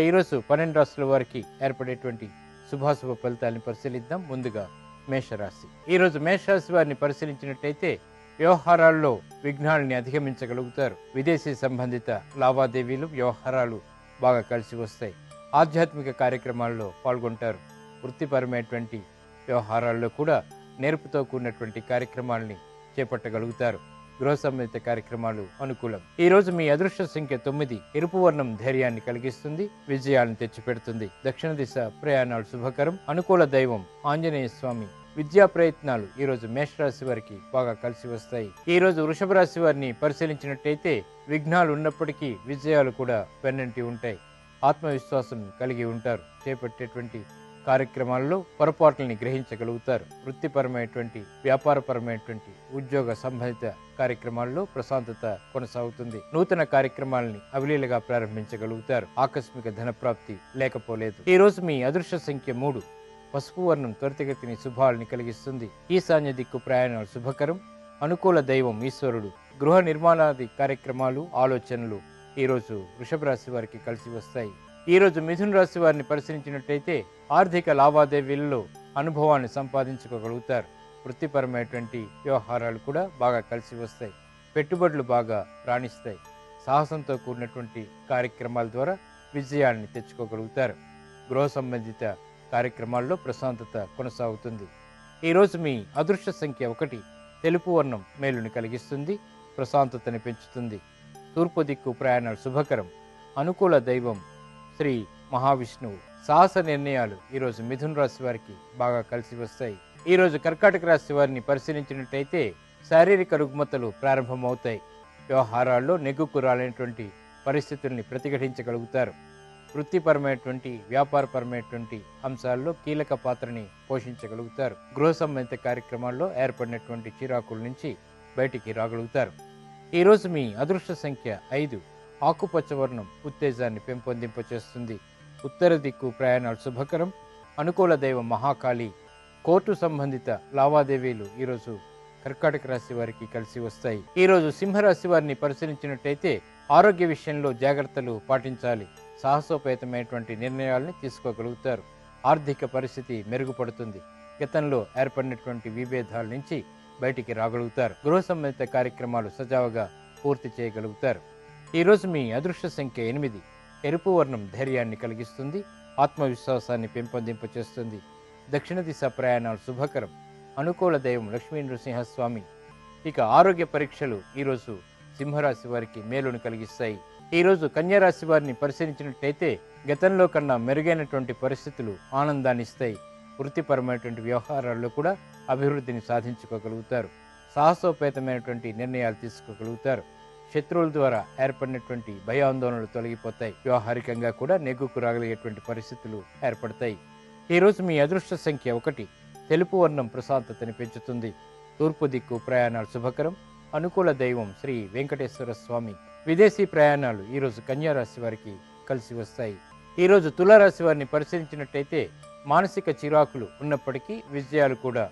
ఈరోజు పన్నెండు రాష్ట్రాల వారికి ఏర్పడేటువంటి శుభాశుభ ఫలితాలను పరిశీలిద్దాం. ముందుగా మేషరాశి. ఈరోజు మేషరాశి వారిని పరిశీలించినట్టయితే వ్యవహారాల్లో విఘ్నాలని అధిగమించగలుగుతారు. విదేశీ సంబంధిత లావాదేవీలు వ్యవహారాలు బాగా కలిసి వస్తాయి. ఆధ్యాత్మిక కార్యక్రమాల్లో పాల్గొంటారు. వృత్తిపరమైనటువంటి వ్యవహారాల్లో కూడా నేర్పుతో కూడినటువంటి కార్యక్రమాలని చేపట్టగలుగుతారు. గృహ సంబంధిత కార్యక్రమాలు అనుకూలం. ఈ రోజు మీ అదృష్ట సంఖ్య తొమ్మిది. ఎరుపు వర్ణం ధైర్యాన్ని కలిగిస్తుంది. విజయాలను తెచ్చిపెడుతుంది. దక్షిణ దిశ ప్రయాణాలు శుభకరం. అనుకూల దైవం ఆంజనేయ స్వామి. విద్యా ప్రయత్నాలు ఈ రోజు మేషరాశి వారికి బాగా కలిసి వస్తాయి. ఈ రోజు వృషభ రాశి వారిని పరిశీలించినట్టయితే విఘ్నాలు ఉన్నప్పటికీ విజయాలు కూడా పెన్నంటి ఉంటాయి. ఆత్మవిశ్వాసం కలిగి ఉంటారు. చేపట్టేటువంటి కార్యక్రమాల్లో పొరపాట్లని గ్రహించగలుగుతారు. వృత్తిపరమైనటువంటి వ్యాపారపరమైనటువంటి ఉద్యోగ సంబంధిత కార్యక్రమాల్లో ప్రశాంతత కొనసాగుతుంది. నూతన కార్యక్రమాలని అవలీలగా ప్రారంభించగలుగుతారు. ఆకస్మిక ధనప్రాప్తి లేకపోలేదు. ఈ రోజు మీ అదృష్ట సంఖ్య మూడు. పసుపు వర్ణం త్వరితగతిని శుభాలని కలిగిస్తుంది. ఈశాన్య దిక్కు ప్రయాణాలు శుభకరం. అనుకూల దైవం ఈశ్వరుడు. గృహ నిర్మాణాది కార్యక్రమాలు ఆలోచనలు ఈరోజు వృషభ రాశి వారికి కలిసి వస్తాయి. ఈ రోజు మిథున రాశి వారిని పరిశీలించినట్టయితే ఆర్థిక లావాదేవీలలో అనుభవాన్ని సంపాదించుకోగలుగుతారు. వృత్తిపరమైనటువంటి వ్యవహారాలు కూడా బాగా కలిసి వస్తాయి. పెట్టుబడులు బాగా రాణిస్తాయి. సాహసంతో కూడినటువంటి కార్యక్రమాల ద్వారా విజయాన్ని తెచ్చుకోగలుగుతారు. గృహ సంబంధిత కార్యక్రమాల్లో ప్రశాంతత కొనసాగుతుంది. ఈరోజు మీ అదృష్ట సంఖ్య ఒకటి తెలుపు వర్ణం మేలుని కలిగిస్తుంది ప్రశాంతతని పెంచుతుంది. తూర్పు దిక్కు ప్రయాణాలు శుభకరం. అనుకూల దైవం శ్రీ మహావిష్ణువు సాహస నిర్ణయాలు ఈరోజు మిథున రాశి వారికి బాగా కలిసి వస్తాయి. ఈరోజు కర్కాటక రాశి వారిని పరిశీలించినట్టయితే శారీరక రుగ్మతలు ప్రారంభమవుతాయి. వ్యవహారాల్లో నెగ్గుకు రాలేనటువంటి పరిస్థితుల్ని ప్రతిఘటించగలుగుతారు. వృత్తిపరమైనటువంటి వ్యాపారపరమైనటువంటి అంశాల్లో కీలక పాత్రని పోషించగలుగుతారు. గృహ సంబంధిత కార్యక్రమాల్లో ఏర్పడినటువంటి చిరాకుల నుంచి బయటికి రాగలుగుతారు. ఈరోజు మీ అదృష్ట సంఖ్య ఐదు. ఆకుపచ్చ వర్ణం ఉత్తేజాన్ని పెంపొందింపచేస్తుంది. ఉత్తర దిక్కు ప్రయాణాలు శుభకరం. అనుకూల దైవం మహాకాళి. కోర్టు సంబంధిత లావాదేవీలు ఈరోజు కర్కాటక రాశి వారికి కలిసి వస్తాయి. ఈరోజు సింహరాశి వారిని పరిశీలించినట్టయితే ఆరోగ్య విషయంలో జాగ్రత్తలు పాటించాలి. సాహసోపేతమైనటువంటి నిర్ణయాల్ని తీసుకోగలుగుతారు. ఆర్థిక పరిస్థితి మెరుగుపడుతుంది. గతంలో ఏర్పడినటువంటి విభేదాల నుంచి బయటికి రాగలుగుతారు. గృహ సంబంధిత కార్యక్రమాలు సజావుగా పూర్తి చేయగలుగుతారు. ఈరోజు మీ అదృష్ట సంఖ్య ఎనిమిది. ఎరుపు వర్ణం ధైర్యాన్ని కలిగిస్తుంది ఆత్మవిశ్వాసాన్ని పెంపొందింపచేస్తుంది. దక్షిణ దిశ ప్రయాణాలు శుభకరం. అనుకూల దైవం లక్ష్మీ నృసింహస్వామి ఇక ఆరోగ్య పరీక్షలు ఈరోజు సింహరాశి వారికి మేలును కలిగిస్తాయి. ఈరోజు కన్యారాశి వారిని పరిశీలించినట్టయితే గతంలో కన్నా మెరుగైనటువంటి పరిస్థితులు ఆనందాన్ని ఇస్తాయి. వృత్తిపరమైనటువంటి వ్యవహారాల్లో కూడా అభివృద్ధిని సాధించుకోగలుగుతారు. సాహసోపేతమైనటువంటి నిర్ణయాలు తీసుకోగలుగుతారు. శత్రువుల ద్వారా ఏర్పడినటువంటి భయాందోళనలు తొలగిపోతాయి. వ్యవహారికంగా కూడా నెగ్గుకు రాగలిగేటువంటి పరిస్థితులు ఏర్పడతాయి. ఈరోజు మీ అదృష్ట సంఖ్య ఒకటి తెలుపు వర్ణం ప్రశాంతతని పెంచుతుంది. తూర్పు దిక్కు ప్రయాణాలు శుభకరం. అనుకూల దైవం శ్రీ వెంకటేశ్వర స్వామి. విదేశీ ప్రయాణాలు ఈరోజు కన్యారాశి వారికి కలిసి వస్తాయి. ఈరోజు తులారాశి వారిని పరిశీలించినట్టయితే మానసిక చిరాకులు ఉన్నప్పటికీ విజయాలు కూడా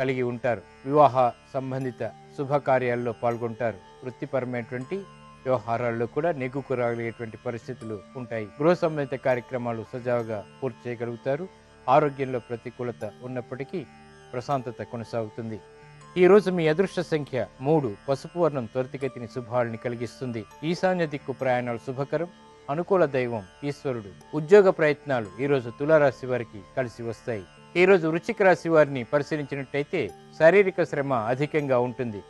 కలిగి ఉంటారు. వివాహ సంబంధిత శుభకార్యాల్లో పాల్గొంటారు. వృత్తిపరమైనటువంటి వ్యవహారాల్లో కూడా నెగ్గుకు రాగలిగేటువంటి పరిస్థితులు ఉంటాయి. గృహ సంబంధిత కార్యక్రమాలు సజావుగా పూర్తి చేయగలుగుతారు. ఆరోగ్యంలో ప్రతికూలత ఉన్నప్పటికీ ప్రశాంతత కొనసాగుతుంది. ఈ రోజు మీ అదృష్ట సంఖ్య మూడు. పసుపు వర్ణం త్వరితగతిని శుభాలని కలిగిస్తుంది. ఈశాన్య దిక్కు ప్రయాణాలు శుభకరం. అనుకూల దైవం ఈశ్వరుడు. ఉద్యోగ ప్రయత్నాలు ఈ రోజు తులారాశి వారికి కలిసి వస్తాయి. ఈ రోజు వృశ్చిక రాశి వారిని పరిశీలించినట్టయితే శారీరక శ్రమ అధికంగా ఉంటుంది.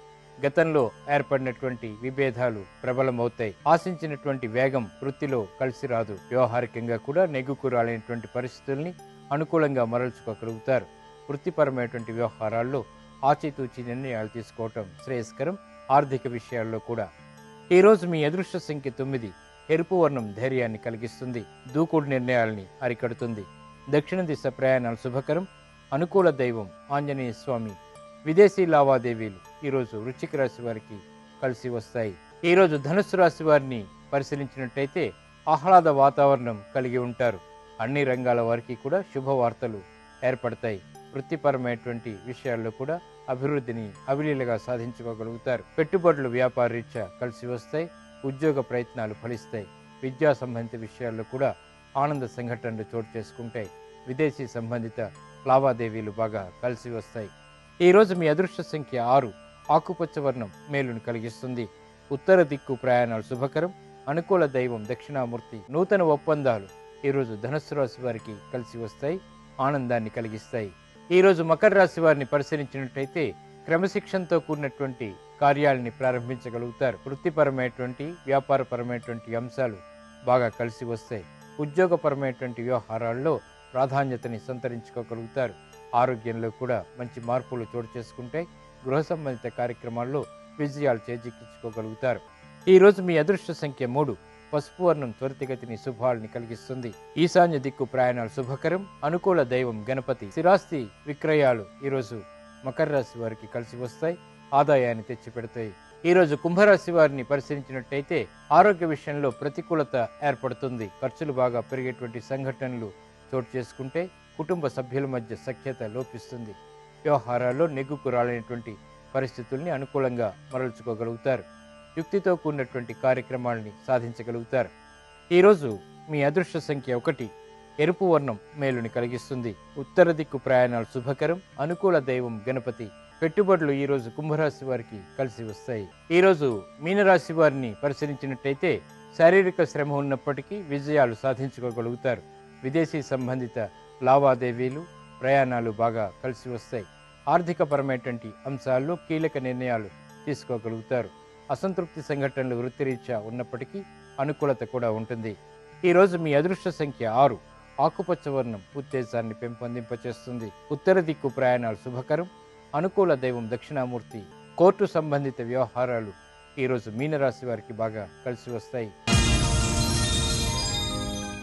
గతంలో ఏర్పడినటువంటి విభేదాలు ప్రబలమవుతాయి. ఆశించినటువంటి వేగం వృత్తిలో కలిసి రాదు. వ్యవహారికంగా కూడా నెగ్గుకు రాలేనటువంటి పరిస్థితుల్ని అనుకూలంగా మరల్చుకోగలుగుతారు. వృత్తిపరమైనటువంటి వ్యవహారాల్లో ఆచితూచి నిర్ణయాలు తీసుకోవటం శ్రేయస్కరం ఆర్థిక విషయాల్లో కూడా. ఈ రోజు మీ అదృష్ట సంఖ్య తొమ్మిది. ఎరుపు వర్ణం ధైర్యాన్ని కలిగిస్తుంది. దూకుడు నిర్ణయాల్ని అరికడుతుంది. దక్షిణ దిశ ప్రయాణాలు శుభకరం. అనుకూల దైవం ఆంజనేయ స్వామి. విదేశీ లావాదేవీలు. ఈరోజు వృశ్చిక రాశి వారికి కలిసి వస్తాయి. ఈరోజు ధనుస్సు రాశి వారిని పరిశీలించినట్టయితే ఆహ్లాద వాతావరణం కలిగి ఉంటారు. అన్ని రంగాల వారికి కూడా శుభవార్తలు ఏర్పడతాయి. వృత్తిపరమైనటువంటి విషయాల్లో కూడా అభివృద్ధిని అవిలీలగా సాధించుకోగలుగుతారు. పెట్టుబడులు వ్యాపార రీత్యా కలిసి వస్తాయి. ఉద్యోగ ప్రయత్నాలు ఫలిస్తాయి. విద్యా సంబంధిత విషయాల్లో కూడా ఆనంద సంఘటనలు చోటు చేసుకుంటాయి. విదేశీ సంబంధిత లావాదేవీలు బాగా కలిసి వస్తాయి. ఈరోజు మీ అదృష్ట సంఖ్య ఆరు. ఆకుపచ్చ వర్ణం మేలును కలిగిస్తుంది. ఉత్తర దిక్కు ప్రయాణాలు శుభకరం అనుకూల దైవం దక్షిణామూర్తి నూతన ఒప్పందాలు ఈరోజు ధనుస్సు రాశి వారికి కలిసి వస్తాయి ఆనందాన్ని కలిగిస్తాయి. ఈరోజు మకర రాశి వారిని పరిశీలించినట్టయితే క్రమశిక్షణతో కూడినటువంటి కార్యాలని ప్రారంభించగలుగుతారు. వృత్తిపరమైనటువంటి వ్యాపారపరమైనటువంటి అంశాలు బాగా కలిసి వస్తాయి. ఉద్యోగపరమైనటువంటి వ్యవహారాల్లో ప్రాధాన్యతని సంతరించుకోగలుగుతారు. ఆరోగ్యంలో కూడా మంచి మార్పులు చోటు చేసుకుంటాయి. గృహ సంబంధిత కార్యక్రమాల్లో విజయాలు చేజిక్కించుకోగలుగుతారు. ఈరోజు మీ అదృష్ట సంఖ్య మూడు. పసుపు వర్ణం త్వరితగతిని శుభాలని కలిగిస్తుంది. ఈశాన్య దిక్కు ప్రయాణాలు శుభకరం. అనుకూల దైవం గణపతి. స్థిరాస్తి విక్రయాలు ఈరోజు మకర రాశి వారికి కలిసి వస్తాయి. ఆదాయాన్ని తెచ్చిపెడతాయి. ఈరోజు కుంభరాశి వారిని పరిశీలించినట్టయితే ఆరోగ్య విషయంలో ప్రతికూలత ఏర్పడుతుంది. ఖర్చులు బాగా పెరిగేటువంటి సంఘటనలు చోటు చేసుకుంటే కుటుంబ సభ్యుల మధ్య సఖ్యత లోపిస్తుంది. వ్యవహారాల్లో నెగ్గుకు రాలేనటువంటి పరిస్థితుల్ని అనుకూలంగా మరల్చుకోగలుగుతారు. యుక్తితో కూడినటువంటి కార్యక్రమాలని సాధించగలుగుతారు. ఈరోజు మీ అదృష్ట సంఖ్య ఒకటి ఎరుపు వర్ణం మేలుని కలిగిస్తుంది. ఉత్తర దిక్కు ప్రయాణాలు శుభకరం అనుకూల దైవం గణపతి. పెట్టుబడులు ఈరోజు కుంభరాశి వారికి కలిసి వస్తాయి. ఈ రోజు మీనరాశి వారిని పరిశీలించినట్టయితే శారీరక శ్రమ ఉన్నప్పటికీ విజయాలు సాధించుకోగలుగుతారు. విదేశీ సంబంధిత లావాదేవీలు ప్రయాణాలు బాగా కలిసి వస్తాయి. ఆర్థికపరమైనటువంటి అంశాల్లో కీలక నిర్ణయాలు తీసుకోగలుగుతారు. అసంతృప్తి సంఘటనలు వృత్తిరీత్యా ఉన్నప్పటికీ అనుకూలత కూడా ఉంటుంది. ఈరోజు మీ అదృష్ట సంఖ్య ఆరు. ఆకుపచ్చ వర్ణం ఉత్తేజాన్ని పెంపొందింపచేస్తుంది. ఉత్తర దిక్కు ప్రయాణాలు శుభకరం. అనుకూల దైవం దక్షిణామూర్తి. కోర్టు సంబంధిత వ్యవహారాలు ఈరోజు మీనరాశి వారికి బాగా కలిసి వస్తాయి.